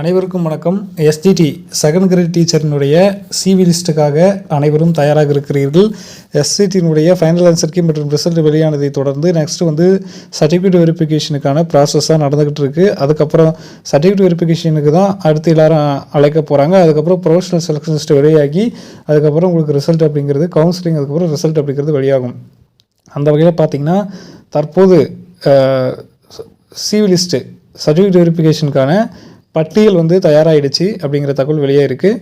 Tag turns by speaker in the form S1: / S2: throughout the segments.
S1: அனைவருக்கும் வணக்கம். STD second grade டீச்சரினுடைய சிவி லிஸ்ட்டுக்காக அனைவரும் தயாராக இருக்கிறீர்கள் எஸ்டிடியினுடைய ஃபைனல் ஆன்சர் கீ மற்றும் ரிசல்ட் வெளியானதை தொடர்ந்து நெக்ஸ்ட் வந்து சர்டிஃபிகேட் வெரிஃபிகேஷனுக்கான ப்ராசஸாக நடந்துகிட்டு இருக்குது அதுக்கப்புறம் சர்டிஃபிகேட் வெரிஃபிகேஷனுக்கு தான் அடுத்து எல்லாரும் அழைக்க போகிறாங்க அதுக்கப்புறம் ப்ரொஃபஷனல் செலக்ஷன் லிஸ்ட் வெளியாகி அதுக்கப்புறம் உங்களுக்கு ரிசல்ட் அப்படிங்கிறது கவுன்சிலிங் அதுக்கப்புறம் ரிசல்ட் அப்படிங்கிறது வெளியாகும். அந்த வகையில் பார்த்தீங்கன்னா தற்போது சிவி லிஸ்ட்டு சர்டிஃபிகேட் வெரிஃபிகேஷனுக்கான பட்டியல் வந்து தயாராகிடுச்சு அப்படிங்கிற தகவல் வெளியே இருக்குது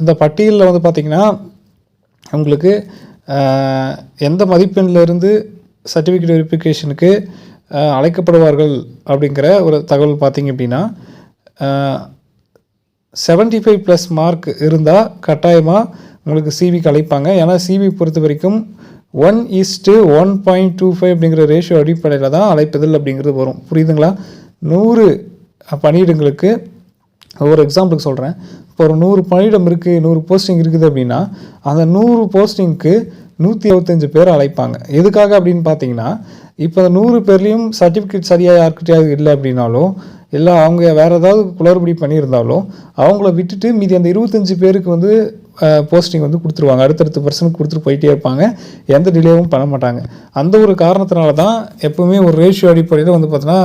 S1: இந்த பட்டியலில் வந்து பார்த்திங்கன்னா உங்களுக்கு எந்த மதிப்பெண்ணிலிருந்து சர்டிஃபிகேட் வெரிஃபிகேஷனுக்கு அழைக்கப்படுவார்கள் அப்படிங்கிற ஒரு தகவல் பார்த்தீங்க அப்படின்னா செவன்ட்டி ஃபைவ் ப்ளஸ் மார்க் இருந்தால் கட்டாயமாக உங்களுக்கு சிவிக்கு அழைப்பாங்க. ஏன்னா சிவி பொறுத்த வரைக்கும் one is to one point two five அப்படிங்கிற ரேஷியோ அடிப்படையில் தான் அழைப்பதில் அப்படிங்கிறது வரும். புரியுதுங்களா? நூறு பணியிடங்களுக்கு ஒரு எக்ஸாம்பிளுக்கு சொல்கிறேன் இப்போ ஒரு நூறு பணியிடம் இருக்குது நூறு போஸ்டிங் இருக்குது அப்படின்னா அந்த நூறு போஸ்டிங்க்கு நூற்றி இருபத்தஞ்சு பேர் அழைப்பாங்க. எதுக்காக அப்படின்னு பார்த்தீங்கன்னா இப்போ அந்த நூறு பேர்லேயும் சர்டிஃபிகேட் சரியாக யாருக்கிட்டையாவது இல்லை அப்படின்னாலும் இல்லை அவங்க வேறு ஏதாவது குளறுபடி பண்ணியிருந்தாலும் அவங்கள விட்டுட்டு மீதி அந்த இருபத்தஞ்சு பேருக்கு வந்து போஸ்டிங் வந்து கொடுத்துருவாங்க. அடுத்தடுத்த பர்சனுக்கு கொடுத்துட்டு போயிட்டே இருப்பாங்க. எந்த டிலேவும் பண்ண மாட்டாங்க. அந்த ஒரு காரணத்தினால தான் எப்போவுமே ஒரு ரேஷியோ அடிப்படையில் வந்து பார்த்தீங்கன்னா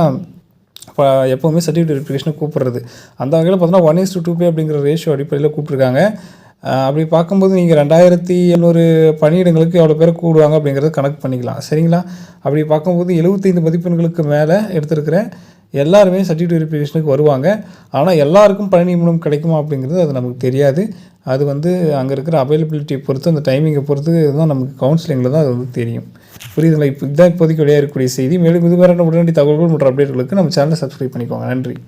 S1: இப்போ எப்போவுமே சர்டிஃபிகேட் வெரிஃபிகேஷனை கூப்பிட்றது. அந்த வகையில் பார்த்தோன்னா ஒன் இஸ் டூ பே அப்படிங்கிற ரேஷியோ அடிப்படையில் கூப்பிட்ருக்காங்க அப்படி பார்க்கும்போது நீங்கள் ரெண்டாயிரத்தி எழுநூறு பணியிடங்களுக்கு எவ்வளோ பேர் கூடுவாங்க அப்படிங்கிறத கணக்கு பண்ணிக்கலாம். சரிங்களா? அப்படி பார்க்கும்போது எழுபத்தைந்து மதிப்பெண்களுக்கு மேலே எடுத்திருக்கிற எல்லாருமே சர்டிஃபிகேட் வெரிஃபிகேஷனுக்கு வருவாங்க. ஆனால் எல்லாருக்கும் பணி நியமனம் கிடைக்குமா அப்படிங்கிறது அது நமக்கு தெரியாது. அது வந்து அங்கே இருக்கிற அவைலபிலிட்டியை பொறுத்து அந்த டைமிங்கை பொறுத்து தான் நமக்கு கவுன்சிலிங்கில் தான் அது வந்து தெரியும். புரியுதுங்களா? இப்போ இதுதான் இப்போதைக்கு வெளியாக இருக்கக்கூடிய செய்தி. மேலும் இது உடனடி தகவல்கள் மற்றும் அப்டேட்களுக்கு நம்ம சேனலை சப்ஸ்கிரைப் பண்ணிக்கோங்க. நன்றி.